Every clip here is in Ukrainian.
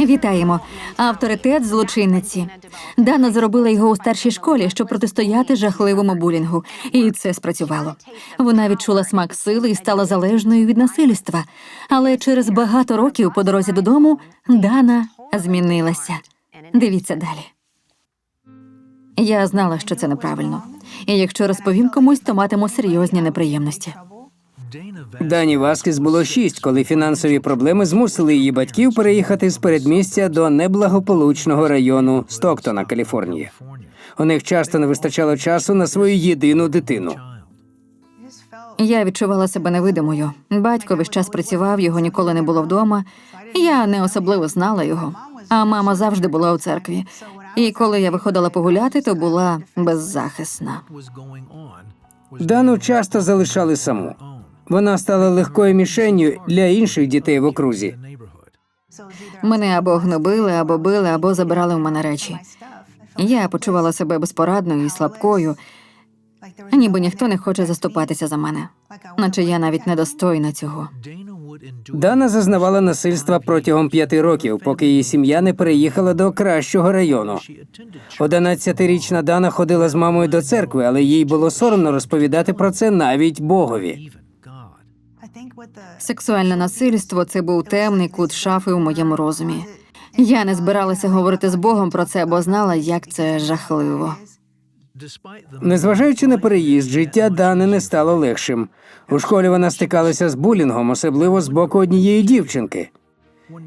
Вітаємо. Авторитет злочинниці. Дана зробила його у старшій школі, щоб протистояти жахливому булінгу, і це спрацювало. Вона відчула смак сили і стала залежною від насильства. Але через багато років по дорозі додому Дана змінилася. Дивіться далі. Я знала, що це неправильно. І якщо розповім комусь, то матиму серйозні неприємності. Дані Васкіс було шість, коли фінансові проблеми змусили її батьків переїхати з передмістя до неблагополучного району Стоктона, Каліфорнія. У них часто не вистачало часу на свою єдину дитину. Я відчувала себе невидимою. Батько весь час працював, його ніколи не було вдома. Я не особливо знала його. А мама завжди була у церкві. І коли я виходила погуляти, то була беззахисна. Дану часто залишали саму. Вона стала легкою мішенню для інших дітей в окрузі. Мене або гнобили, або били, або забирали в мене речі. Я почувала себе безпорадною і слабкою, ніби ніхто не хоче заступатися за мене, наче я навіть недостойна цього. Дана зазнавала насильства протягом п'яти років, поки її сім'я не переїхала до кращого району. 11-річна Дана ходила з мамою до церкви, але їй було соромно розповідати про це навіть Богові. Сексуальне насильство це був темний кут шафи у моєму розумі. Я не збиралася говорити з Богом про це, бо знала, як це жахливо. Незважаючи на переїзд, життя Дани не стало легшим. У школі вона стикалася з булінгом, особливо з боку однієї дівчинки.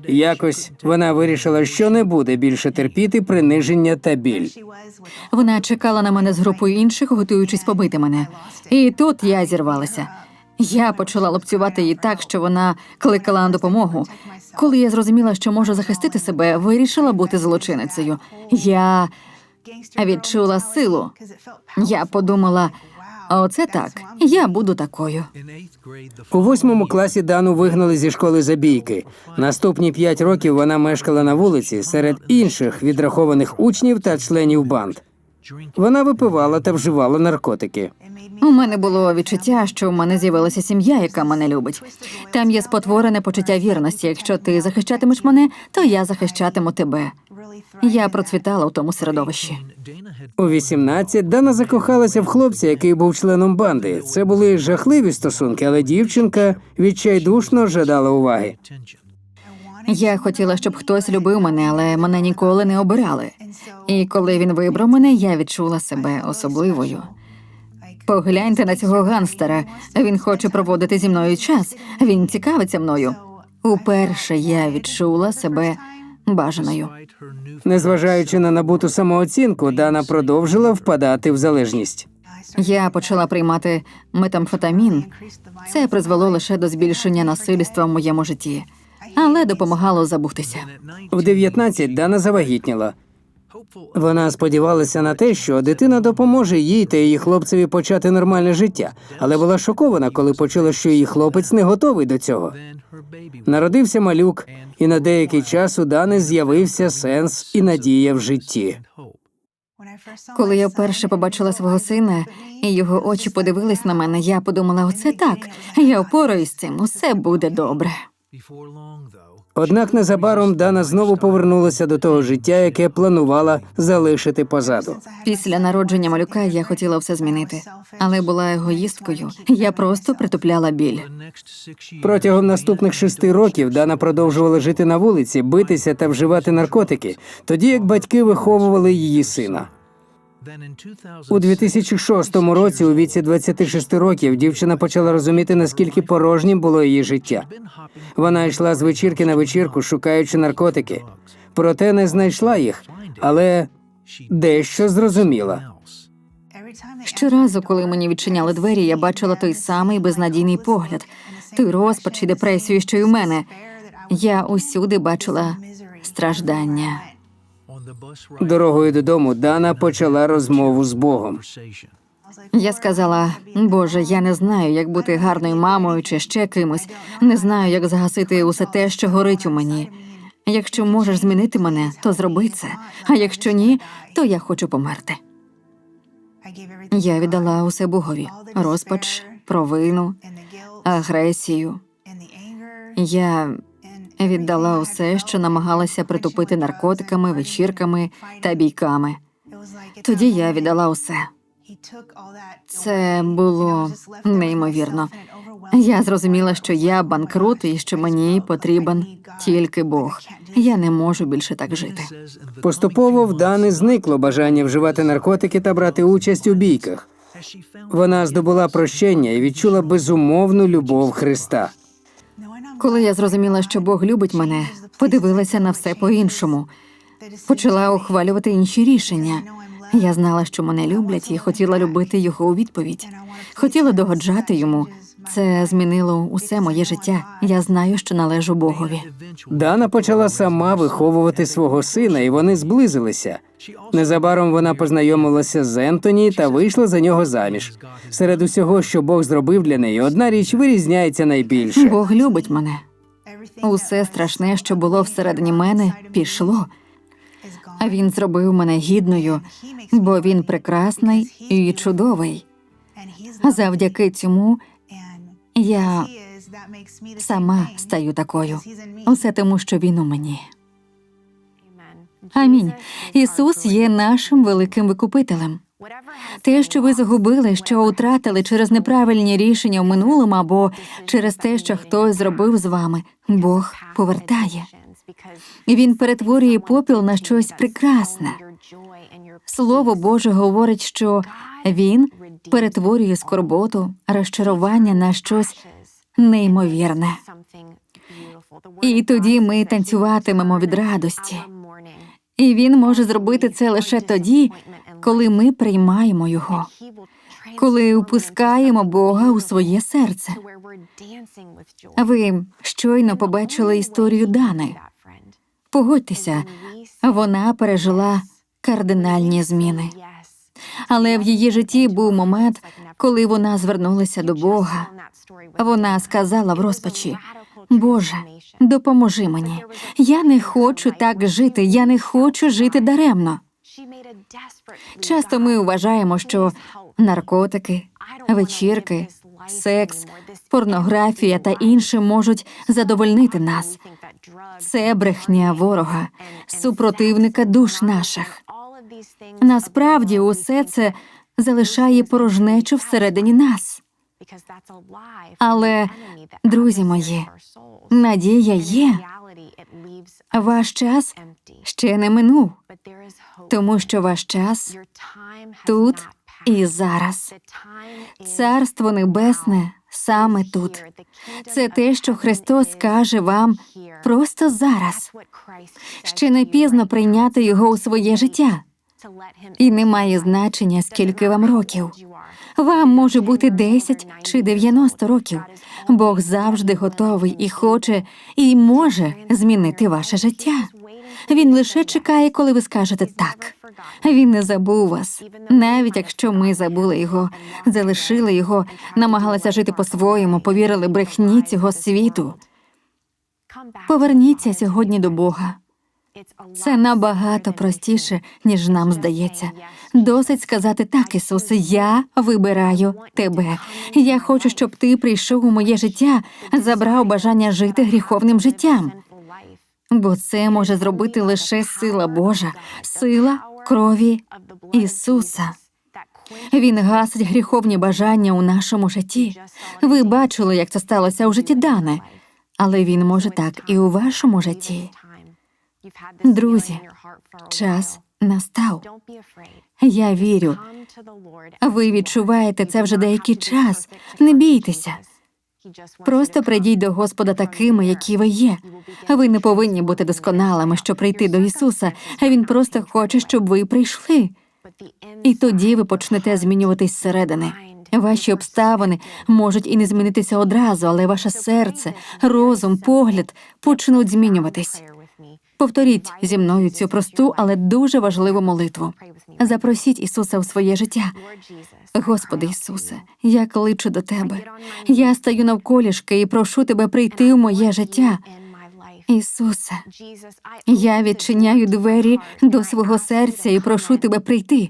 Якось вона вирішила, що не буде більше терпіти приниження та біль. Вона чекала на мене з групою інших, готуючись побити мене. І тут я зірвалася. Я почала лупцювати її так, що вона кликала на допомогу. Коли я зрозуміла, що можу захистити себе, вирішила бути злочинницею. Я відчула силу. Я подумала, оце так, я буду такою. У восьмому класі Дану вигнали зі школи за бійки. Наступні п'ять років вона мешкала на вулиці серед інших відрахованих учнів та членів банд. Вона випивала та вживала наркотики. У мене було відчуття, що в мене з'явилася сім'я, яка мене любить. Там є спотворене почуття вірності. Якщо ти захищатимеш мене, то я захищатиму тебе. Я процвітала у тому середовищі. У 18 Дана закохалася в хлопця, який був членом банди. Це були жахливі стосунки, але дівчинка відчайдушно жадала уваги. Я хотіла, щоб хтось любив мене, але мене ніколи не обирали. І коли він вибрав мене, я відчула себе особливою. Погляньте на цього ганстера. Він хоче проводити зі мною час. Він цікавиться мною. Уперше я відчула себе бажаною. Незважаючи на набуту самооцінку, Дана продовжила впадати в залежність. Я почала приймати метамфетамін. Це призвело лише до збільшення насильства в моєму житті, але допомагало забутися. В 19 Дана завагітніла. Вона сподівалася на те, що дитина допоможе їй та її хлопцеві почати нормальне життя, але була шокована, коли почула, що її хлопець не готовий до цього. Народився малюк, і на деякий час у Дани з'явився сенс і надія в житті. Коли я вперше побачила свого сина, і його очі подивились на мене, я подумала: оце так. Я впораюсь з цим, усе буде добре. Однак незабаром Дана знову повернулася до того життя, яке планувала залишити позаду. Після народження малюка я хотіла все змінити, але була егоїсткою. Я просто притупляла біль. Протягом наступних шести років Дана продовжувала жити на вулиці, битися та вживати наркотики, тоді як батьки виховували її сина. У 2006 році, у віці 26 років, дівчина почала розуміти, наскільки порожнім було її життя. Вона йшла з вечірки на вечірку, шукаючи наркотики. Проте не знайшла їх, але дещо зрозуміла. Щоразу, коли мені відчиняли двері, я бачила той самий безнадійний погляд, той розпач і депресію, що й у мене. Я усюди бачила страждання. Дорогою додому Дана почала розмову з Богом. Я сказала: Боже, я не знаю, як бути гарною мамою чи ще кимось. Не знаю, як загасити усе те, що горить у мені. Якщо можеш змінити мене, то зроби це. А якщо ні, то я хочу померти. Я віддала усе Богові розпач, провину, агресію. Я віддала усе, що намагалася притупити наркотиками, вечірками та бійками. Тоді я віддала усе. Це було неймовірно. Я зрозуміла, що я банкрут і що мені потрібен тільки Бог. Я не можу більше так жити. Поступово в Дани зникло бажання вживати наркотики та брати участь у бійках. Вона здобула прощення і відчула безумовну любов Христа. Коли я зрозуміла, що Бог любить мене, подивилася на все по-іншому. Почала ухвалювати інші рішення. Я знала, що мене люблять, і хотіла любити його у відповідь. Хотіла догоджати йому. Це змінило усе моє життя. Я знаю, що належу Богові. Дана почала сама виховувати свого сина, і вони зблизилися. Незабаром вона познайомилася з Ентоні та вийшла за нього заміж. Серед усього, що Бог зробив для неї, одна річ вирізняється найбільше. Бог любить мене. Усе страшне, що було всередині мене, пішло. А він зробив мене гідною, бо він прекрасний і чудовий. А завдяки цьому я сама стаю такою. Усе тому, що він у мені. Амінь. Ісус є нашим великим викупителем. Те, що ви загубили, що втратили через неправильні рішення в минулому або через те, що хтось зробив з вами, Бог повертає. Він перетворює попіл на щось прекрасне. Слово Боже говорить, що він перетворює скорботу, розчарування на щось неймовірне. І тоді ми танцюватимемо від радості. І він може зробити це лише тоді, коли ми приймаємо його, коли впускаємо Бога у своє серце. Ви щойно побачили історію Дани. Погодьтеся, вона пережила кардинальні зміни. Але в її житті був момент, коли вона звернулася до Бога. Вона сказала в розпачі: Боже, допоможи мені. Я не хочу так жити, я не хочу жити даремно. Часто ми вважаємо, що наркотики, вечірки, секс, порнографія та інше можуть задовольнити нас. Це брехня ворога, супротивника душ наших. Насправді, усе це залишає порожнечу всередині нас. Але, друзі мої, надія є. Ваш час ще не минув, тому що ваш час тут і зараз. Царство Небесне саме тут. Це те, що Христос каже вам просто зараз. Ще не пізно прийняти його у своє життя. І немає значення, скільки вам років. Вам може бути 10 чи 90 років. Бог завжди готовий і хоче, і може змінити ваше життя. Він лише чекає, коли ви скажете так. Він не забув вас, навіть якщо ми забули його, залишили його, намагалися жити по-своєму, повірили брехні цього світу. Поверніться сьогодні до Бога. Це набагато простіше, ніж нам здається. Досить сказати так, Ісусе, я вибираю тебе. Я хочу, щоб ти прийшов у моє життя, забрав бажання жити гріховним життям. Бо це може зробити лише сила Божа, сила крові Ісуса. Він гасить гріховні бажання у нашому житті. Ви бачили, як це сталося у житті Дани, але він може так і у вашому житті. Друзі, час настав. Я вірю. Ви відчуваєте це вже деякий час. Не бійтеся. Просто прийдіть до Господа такими, які ви є. Ви не повинні бути досконалими, щоб прийти до Ісуса. а Він просто хоче, щоб ви прийшли. І тоді ви почнете змінюватись зсередини. Ваші обставини можуть і не змінитися одразу, але ваше серце, розум, погляд почнуть змінюватись. Повторіть зі мною цю просту, але дуже важливу молитву. Запросіть Ісуса в своє життя. Господи Ісусе, я кличу до Тебе. Я стаю навколішки і прошу Тебе прийти в моє життя. Ісусе, я відчиняю двері до свого серця і прошу Тебе прийти.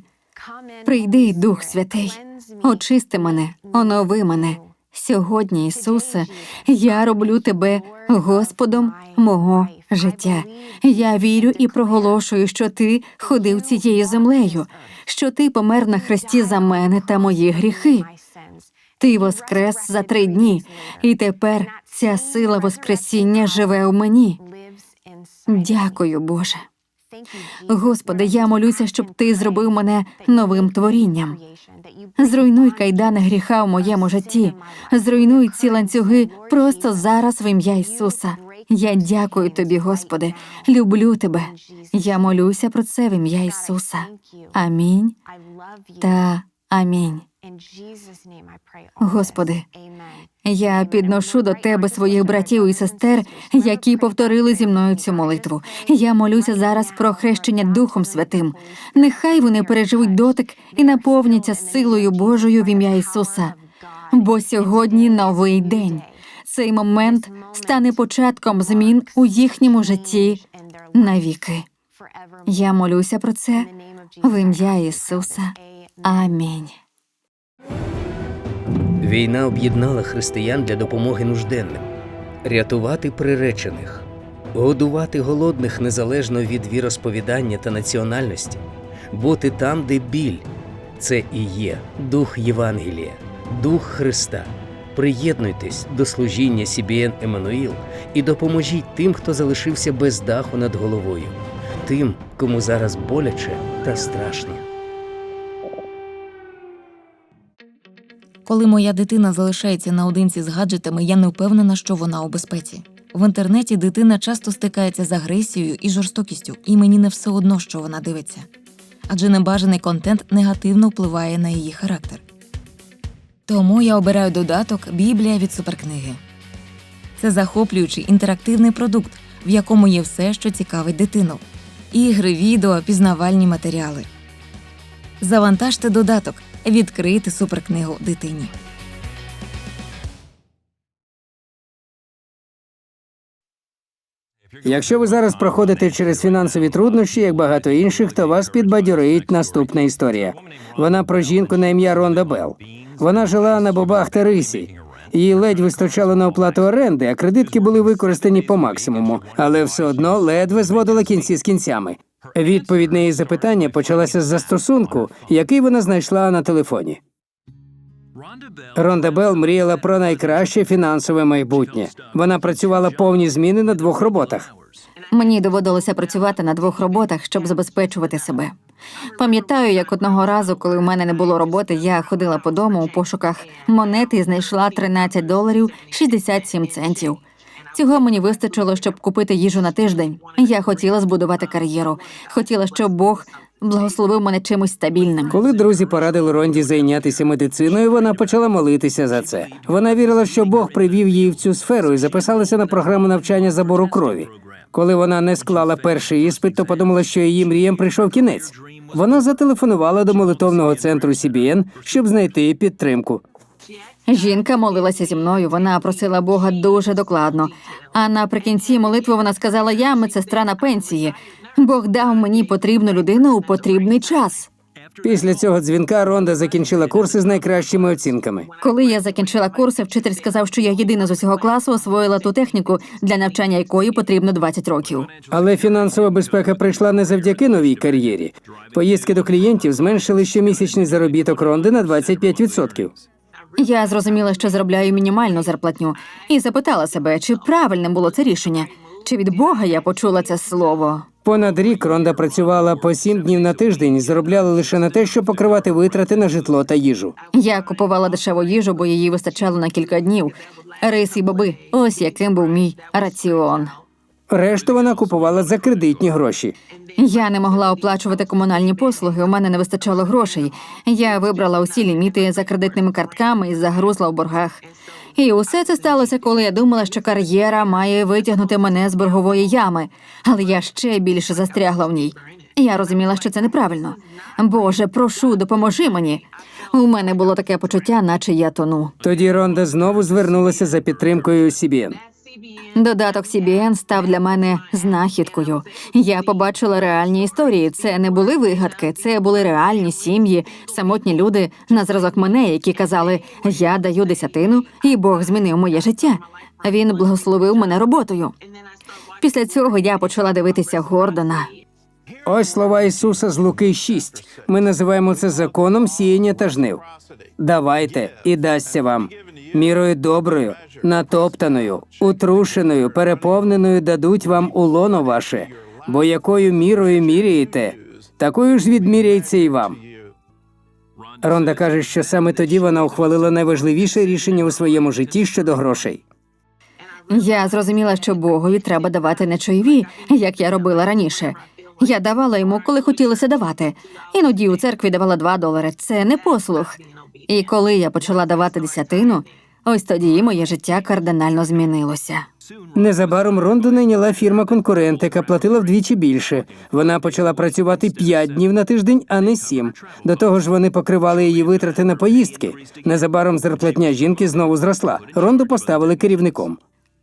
Прийди, Дух Святий, очисти мене, онови мене Сьогодні, Ісусе, я роблю тебе Господом мого життя. Я вірю і проголошую, що ти ходив цією землею, що ти помер на хресті за мене та мої гріхи. Ти воскрес за три дні, і тепер ця сила Воскресіння живе у мені. Дякую, Боже. Господи, я молюся, щоб ти зробив мене новим творінням. Зруйнуй кайдани гріха в моєму житті, зруйнуй ці ланцюги просто зараз в ім'я Ісуса. Я дякую тобі, Господи, люблю тебе. Я молюся про це в ім'я Ісуса. Амінь та амінь. Господи, Я підношу до тебе своїх братів і сестер, які повторили зі мною цю молитву. Я молюся зараз про хрещення Духом Святим. Нехай вони переживуть дотик і наповняться силою Божою в ім'я Ісуса. Бо сьогодні новий день. Цей момент стане початком змін у їхньому житті навіки. Я молюся про це в ім'я Ісуса. Амінь. Війна об'єднала християн для допомоги нужденним, рятувати приречених, годувати голодних незалежно від віросповідання та національності, бути там, де біль. Це і є дух Євангелія, дух Христа. Приєднуйтесь до служіння CBN Еммануїл і допоможіть тим, хто залишився без даху над головою, тим, кому зараз боляче та страшно. Коли моя дитина залишається наодинці з гаджетами, я не впевнена, що вона у безпеці. В інтернеті дитина часто стикається з агресією і жорстокістю, і мені не все одно, що вона дивиться. Адже небажаний контент негативно впливає на її характер. Тому я обираю додаток Біблія від суперкниги. Це захоплюючий інтерактивний продукт, в якому є все, що цікавить дитину: ігри, відео, пізнавальні матеріали. Завантажте додаток, відкрийте суперкнигу дитині. Якщо ви зараз проходите через фінансові труднощі, як багато інших, то вас підбадьорить наступна історія. Вона про жінку на ім'я Ронда Белл. Вона жила на бобах та рисі. Їй ледь вистачало на оплату оренди, а кредитки були використані по максимуму, але все одно ледве зводила кінці з кінцями. Відповідь на її запитання почалася з застосунку, який вона знайшла на телефоні. Ронда Белл мріяла про найкраще фінансове майбутнє. Вона працювала повні зміни на двох роботах. Мені доводилося працювати на двох роботах, щоб забезпечувати себе. Пам'ятаю, як одного разу, коли у мене не було роботи, я ходила по дому у пошуках монети і знайшла 13 доларів 67 центів. Цього мені вистачило, щоб купити їжу на тиждень. Я хотіла збудувати кар'єру. Хотіла, щоб Бог благословив мене чимось стабільним. Коли друзі порадили Ронді зайнятися медициною, вона почала молитися за це. Вона вірила, що Бог привів її в цю сферу і записалася на програму навчання забору крові. Коли вона не склала перший іспит, то подумала, що її мріям прийшов кінець. Вона зателефонувала до молитовного центру CBN, щоб знайти підтримку. Жінка молилася зі мною. Вона просила Бога дуже докладно. А наприкінці молитви вона сказала: Я медсестра на пенсії. Бог дав мені потрібну людину у потрібний час. Після цього дзвінка Ронда закінчила курси з найкращими оцінками. Коли я закінчила курси, вчитель сказав, що я єдина з усього класу освоїла ту техніку, для навчання якої потрібно 20 років. Але фінансова безпека прийшла не завдяки новій кар'єрі. Поїздки до клієнтів зменшили щомісячний заробіток Ронди на 25%. Я зрозуміла, що заробляю мінімальну зарплатню, і запитала себе, чи правильним було це рішення, чи від Бога я почула це слово. Понад рік Ронда працювала по сім днів на тиждень і заробляла лише на те, щоб покривати витрати на житло та їжу. Я купувала дешеву їжу, бо її вистачало на кілька днів. Рис і боби, ось яким був мій раціон. Решту вона купувала за кредитні гроші. Я не могла оплачувати комунальні послуги. У мене не вистачало грошей. Я вибрала усі ліміти за кредитними картками і загрузла в боргах. І усе це сталося, коли я думала, що кар'єра має витягнути мене з боргової ями, але я ще більше застрягла в ній. Я розуміла, що це неправильно. Боже, прошу, допоможи мені. У мене було таке почуття, наче я тону. Тоді Ронда знову звернулася за підтримкою CBN. Додаток CBN став для мене знахідкою. Я побачила реальні історії. Це не були вигадки, це були реальні сім'ї, самотні люди на зразок мене, які казали: Я даю десятину, і Бог змінив моє життя. Він благословив мене роботою. Після цього я почала дивитися Гордона. Ось слова Ісуса з Луки 6. Ми називаємо це законом сіяння та жнив. Давайте і дасться вам. Мірою доброю, натоптаною, утрушеною, переповненою дадуть вам у лоно ваше, бо якою мірою міряєте, такою ж відміряється і вам. Ронда каже, що саме тоді вона ухвалила найважливіше рішення у своєму житті щодо грошей. Я зрозуміла, що Богові треба давати не чайові, як я робила раніше. Я давала йому, коли хотілося давати. Іноді у церкві давала два долари. Це не послух. І коли я почала давати десятину, ось тоді моє життя кардинально змінилося. Незабаром Ронду найняла фірма конкурент, яка платила вдвічі більше. Вона почала працювати 5 днів на тиждень, а не 7. До того ж, вони покривали її витрати на поїздки. Незабаром зарплатня жінки знову зросла. Ронду поставили керівником.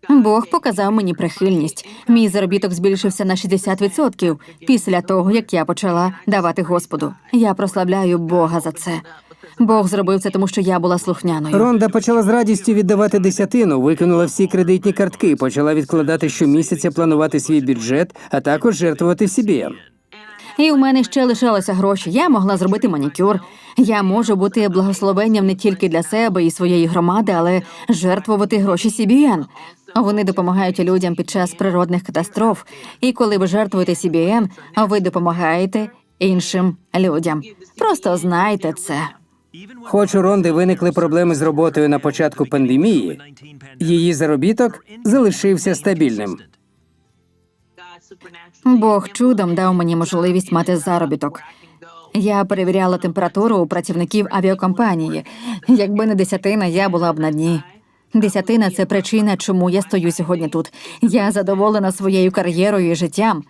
Бог показав мені прихильність. Мій заробіток збільшився на 60% після того, як я почала давати Господу. Я прославляю Бога за це. Бог зробив це, тому що я була слухняною. Ронда почала з радістю віддавати десятину, викинула всі кредитні картки, почала відкладати щомісяця, планувати свій бюджет, а також жертвувати CBN. І у мене ще лишалися гроші. Я могла зробити манікюр. Я можу бути благословенням не тільки для себе і своєї громади, але жертвувати гроші CBN. Вони допомагають людям під час природних катастроф. І коли ви жертвуєте CBN, ви допомагаєте іншим людям. Просто знайте це. Хоч у Ронди виникли проблеми з роботою на початку пандемії, її заробіток залишився стабільним. Бог чудом дав мені можливість мати заробіток. Я перевіряла температуру у працівників авіакомпанії. Якби не десятина, я була б на дні. Десятина це причина, чому я стою сьогодні тут. Я задоволена своєю кар'єрою і життям.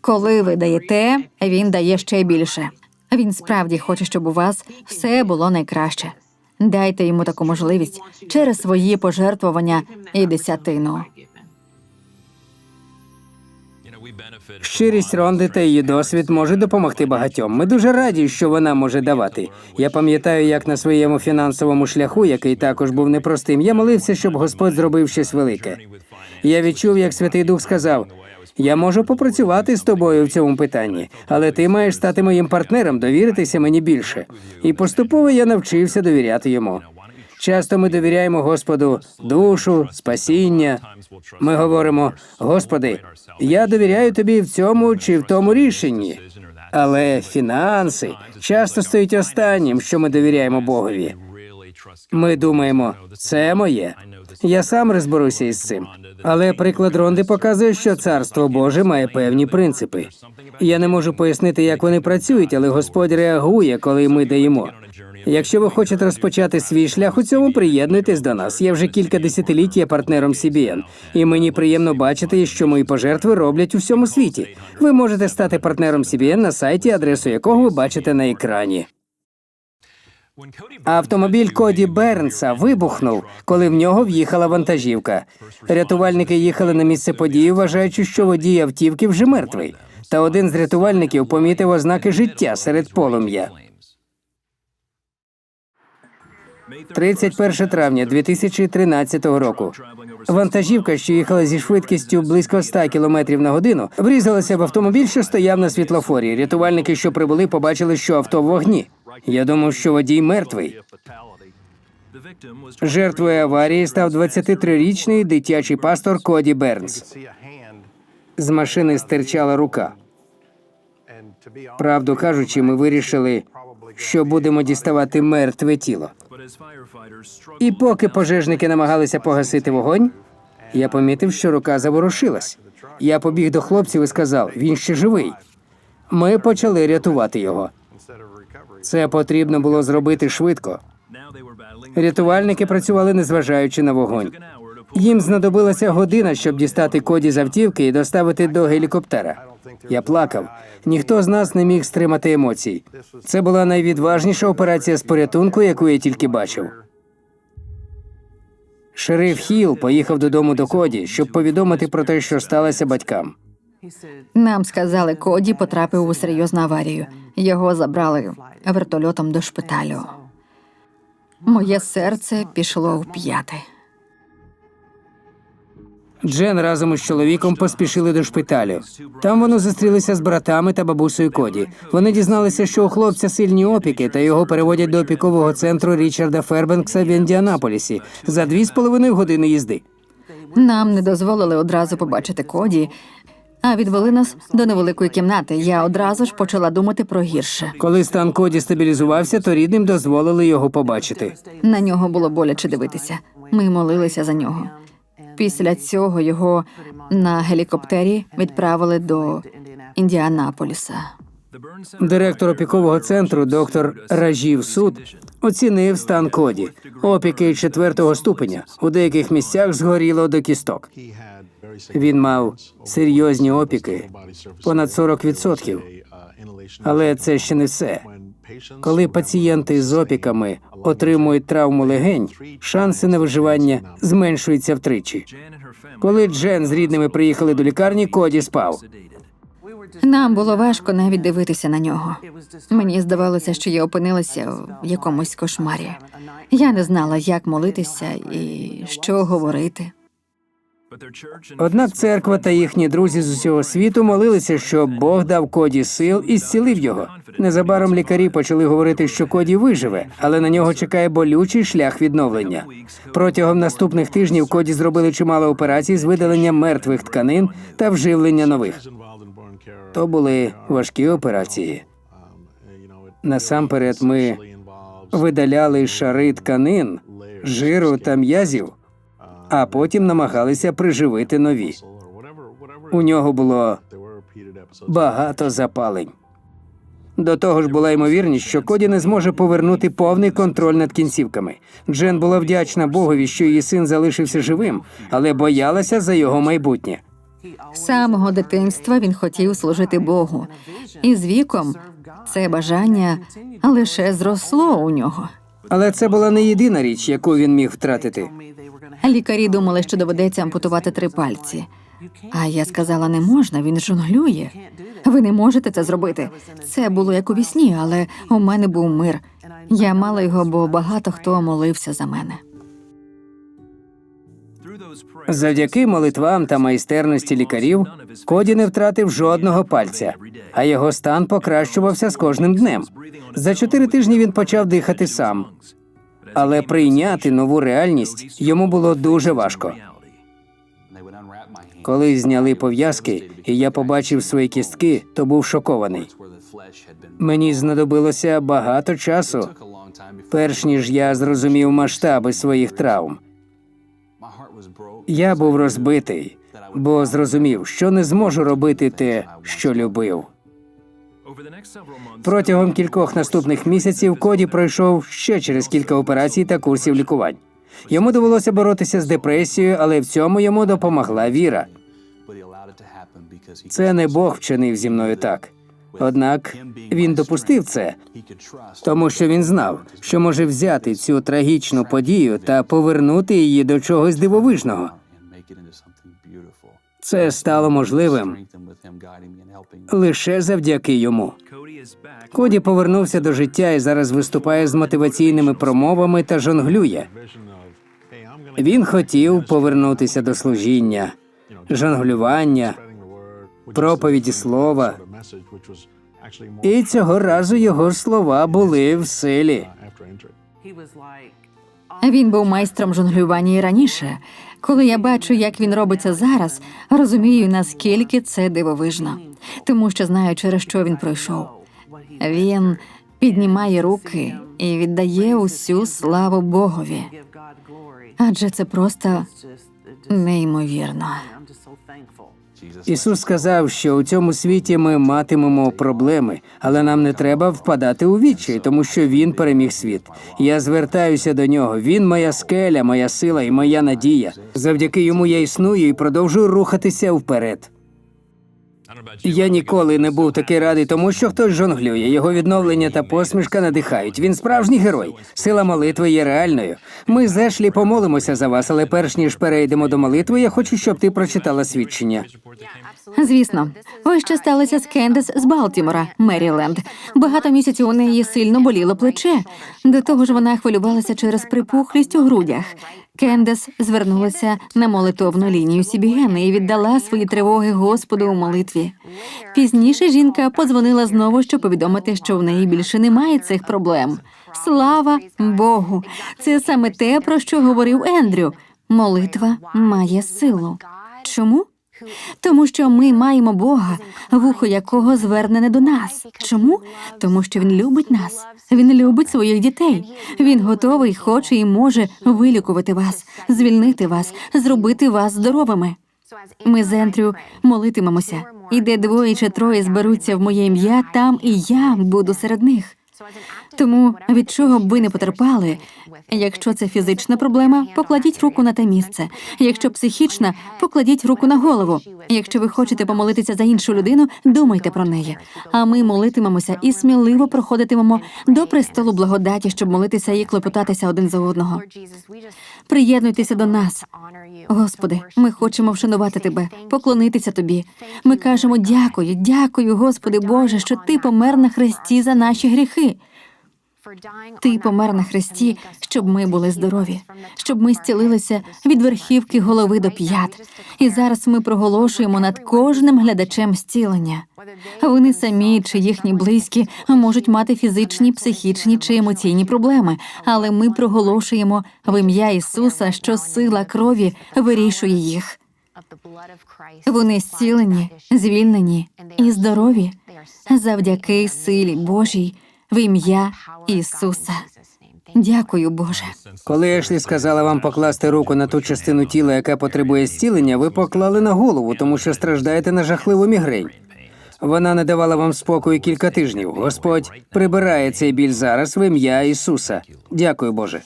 Коли ви даєте, він дає ще більше. Він справді хоче, щоб у вас все було найкраще. Дайте йому таку можливість через свої пожертвування і десятину. Щирість Ронди та її досвід може допомогти багатьом. Ми дуже раді, що вона може давати. Я пам'ятаю, як на своєму фінансовому шляху, який також був непростим, я молився, щоб Господь зробив щось велике. Я відчув, як Святий Дух сказав: я можу попрацювати з тобою в цьому питанні, але ти маєш стати моїм партнером, довіритися мені більше. І поступово я навчився довіряти йому. Часто ми довіряємо Господу душу, спасіння. Ми говоримо: Господи, я довіряю тобі в цьому чи в тому рішенні. Але фінанси часто стоять останнім, що ми довіряємо Богові. Ми думаємо, це моє. Я сам розберуся із цим. Але приклад Ронди показує, що царство Боже має певні принципи. Я не можу пояснити, як вони працюють, але Господь реагує, коли ми даємо. Якщо ви хочете розпочати свій шлях у цьому, приєднуйтесь до нас. Я вже кілька десятиліть є партнером CBN, і мені приємно бачити, що мої пожертви роблять у всьому світі. Ви можете стати партнером CBN на сайті, адресу якого ви бачите на екрані. Автомобіль Коді Бернса вибухнув, коли в нього в'їхала вантажівка. Рятувальники їхали на місце події, вважаючи, що водій автівки вже мертвий. Та один з рятувальників помітив ознаки життя серед полум'я. 31 травня 2013 року. Вантажівка, що їхала зі швидкістю близько 100 км на годину, врізалася в автомобіль, що стояв на світлофорі. Рятувальники, що прибули, побачили, що авто в вогні. Я думав, що водій мертвий. Жертвою аварії став 23-річний дитячий пастор Коді Бернс. З машини стирчала рука. Правду кажучи, ми вирішили, що будемо діставати мертве тіло. І поки пожежники намагалися погасити вогонь, я помітив, що рука заворушилась. Я побіг до хлопців і сказав: він ще живий. Ми почали рятувати його. Це потрібно було зробити швидко. Рятувальники працювали незважаючи на вогонь. Їм знадобилася година, щоб дістати коді з автівки і доставити до гелікоптера. Я плакав. Ніхто з нас не міг стримати емоцій. Це була найвідважніша операція з порятунку, яку я тільки бачив. Шериф Хіл поїхав додому до Коді, щоб повідомити про те, що сталося батькам. Нам сказали, Коді потрапив у серйозну аварію. Його забрали вертольотом до шпиталю. Моє серце пішло в п'яти. Джен разом із чоловіком поспішили до шпиталю. Там вони зустрілися з братами та бабусею Коді. Вони дізналися, що у хлопця сильні опіки, та його переводять до опікового центру Річарда Фербенкса в Індіанаполісі за дві з половиною години їзди. Нам не дозволили одразу побачити Коді, а відвели нас до невеликої кімнати. Я одразу ж почала думати про гірше. Коли стан Коді стабілізувався, то рідним дозволили його побачити. На нього було боляче дивитися. Ми молилися за нього. Після цього його на гелікоптері відправили до Індіанаполіса. Директор опікового центру, доктор Ражів Суд, оцінив стан Коді. Опіки четвертого ступеня. У деяких місцях згоріло до кісток. Він мав серйозні опіки, понад 40%. Але це ще не все. Коли пацієнти з опіками отримують травму легень, шанси на виживання зменшуються втричі. Коли Джен з рідними приїхали до лікарні, Коді спав. Нам було важко навіть дивитися на нього. Мені здавалося, що я опинилася в якомусь кошмарі. Я не знала, як молитися і що говорити. Однак церква та їхні друзі з усього світу молилися, щоб Бог дав Коді сил і зцілив його. Незабаром лікарі почали говорити, що Коді виживе, але на нього чекає болючий шлях відновлення. Протягом наступних тижнів Коді зробили чимало операцій з видалення мертвих тканин та вживлення нових. То були важкі операції. Насамперед, ми видаляли шари тканин, жиру та м'язів, а потім намагалися приживити нові. У нього було багато запалень. До того ж була ймовірність, що Коді не зможе повернути повний контроль над кінцівками. Джен була вдячна Богові, що її син залишився живим, але боялася за його майбутнє. З самого дитинства він хотів служити Богу, і з віком це бажання лише зросло у нього. Але це була не єдина річ, яку він міг втратити. Лікарі думали, що доведеться ампутувати три пальці. А я сказала, не можна, він жонглює. Ви не можете це зробити. Це було як у вісні, але у мене був мир. Я мала його, бо багато хто молився за мене. Завдяки молитвам та майстерності лікарів Коді не втратив жодного пальця, а його стан покращувався з кожним днем. За чотири тижні він почав дихати сам, але прийняти нову реальність йому було дуже важко. Коли зняли пов'язки, і я побачив свої кістки, то був шокований. Мені знадобилося багато часу, перш ніж я зрозумів масштаби своїх травм. Я був розбитий, бо зрозумів, що не зможу робити те, що любив. Протягом кількох наступних місяців Коді пройшов ще через кілька операцій та курсів лікувань. Йому довелося боротися з депресією, але в цьому йому допомогла віра. Це не Бог вчинив зі мною так. Однак він допустив це, тому що він знав, що може взяти цю трагічну подію та повернути її до чогось дивовижного. Це стало можливим лише завдяки йому. Коді повернувся до життя і зараз виступає з мотиваційними промовами та жонглює. Він хотів повернутися до служіння, жонглювання, проповіді слова. І цього разу його слова були в силі. Він був майстром жонглювання і раніше. Коли я бачу, як він робиться зараз, розумію, наскільки це дивовижно, тому що знаю, через що він пройшов. Він піднімає руки і віддає усю славу Богові. Адже це просто неймовірно. Ісус сказав, що у цьому світі ми матимемо проблеми, але нам не треба впадати у відчай, тому що він переміг світ. Я звертаюся до нього. Він моя скеля, моя сила і моя надія. Завдяки йому я існую і продовжую рухатися вперед. Я ніколи не був такий радий, тому що хтось жонглює. Його відновлення та посмішка надихають. Він справжній герой. Сила молитви є реальною. Ми з Ешлі помолимося за вас, але перш ніж перейдемо до молитви, я хочу, щоб ти прочитала свідчення. Звісно, ось що сталося з Кендес з Балтімора, Меріленд. Багато місяців у неї сильно боліло плече. До того ж, вона хвилювалася через припухлість у грудях. Кендес звернулася на молитовну лінію Сібігени і віддала свої тривоги Господу у молитві. Пізніше жінка подзвонила знову, щоб повідомити, що в неї більше немає цих проблем. Слава Богу! Це саме те, про що говорив Ендрю. Молитва має силу. Чому? Тому що ми маємо Бога, вухо якого звернене до нас. Чому? Тому що він любить нас. Він любить своїх дітей. Він готовий, хоче і може вилікувати вас, звільнити вас, зробити вас здоровими. Ми з Ендрю молитимемося. І де двоє чи троє зберуться в моє ім'я, там і я буду серед них. Тому від чого б ви не потерпали, якщо це фізична проблема, покладіть руку на те місце. Якщо психічна, покладіть руку на голову. Якщо ви хочете помолитися за іншу людину, думайте про неї. А ми молитимемося і сміливо проходитимемо до престолу благодаті, щоб молитися і клопотатися один за одного. Приєднуйтеся до нас. Господи, ми хочемо вшанувати тебе, поклонитися тобі. Ми кажемо дякую, дякую, Господи Боже, що ти помер на хресті за наші гріхи. Ти помер на хресті, щоб ми були здорові, щоб ми зцілилися від верхівки голови до п'ят. І зараз ми проголошуємо над кожним глядачем зцілення. Вони самі чи їхні близькі можуть мати фізичні, психічні чи емоційні проблеми, але ми проголошуємо в ім'я Ісуса, що сила крові вирішує їх. Вони зцілені, звільнені і здорові завдяки силі Божій в ім'я Ісуса. Дякую, Боже. Коли Ешлі сказала вам покласти руку на ту частину тіла, яка потребує зцілення, ви поклали на голову, тому що страждаєте на жахливу мігрень. Вона не давала вам спокою кілька тижнів. Господь прибирає цей біль зараз в ім'я Ісуса. Дякую, Боже.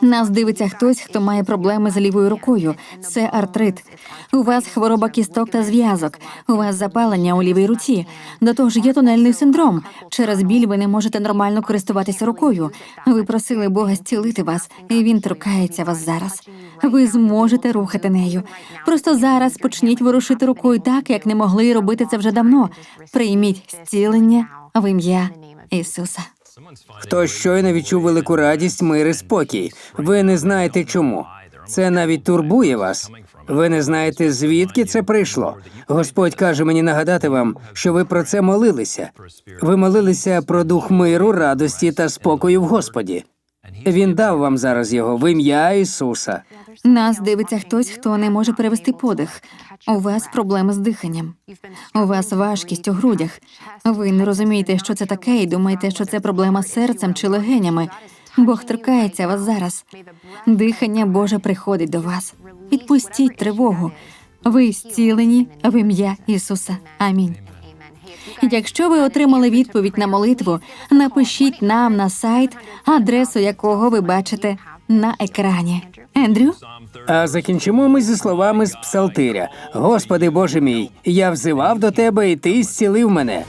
Нас дивиться хтось, хто має проблеми з лівою рукою. Це артрит. У вас хвороба кісток та зв'язок. У вас запалення у лівій руці. До того ж є тунельний синдром. Через біль ви не можете нормально користуватися рукою. Ви просили Бога зцілити вас, і він торкається вас зараз. Ви зможете рухати нею. Просто зараз почніть ворушити рукою так, як не могли робити це вже давно. Прийміть зцілення в ім'я Ісуса. Хто щойно відчув велику радість, мир і спокій. Ви не знаєте чому. Це навіть турбує вас. Ви не знаєте, звідки це прийшло. Господь каже мені нагадати вам, що ви про це молилися. Ви молилися про дух миру, радості та спокою в Господі. Він дав вам зараз його в ім'я Ісуса. Нас дивиться хтось, хто не може перевести подих. У вас проблеми з диханням. У вас важкість у грудях. Ви не розумієте, що це таке, і думаєте, що це проблема з серцем чи легенями. Бог торкається вас зараз. Дихання Боже приходить до вас. Відпустіть тривогу. Ви зцілені в ім'я Ісуса. Амінь. Якщо ви отримали відповідь на молитву, напишіть нам на сайт, адресу якого ви бачите на екрані. Ендрю? А закінчимо ми зі словами з псалтиря: Господи Боже мій, я взивав до тебе, і ти зцілив мене.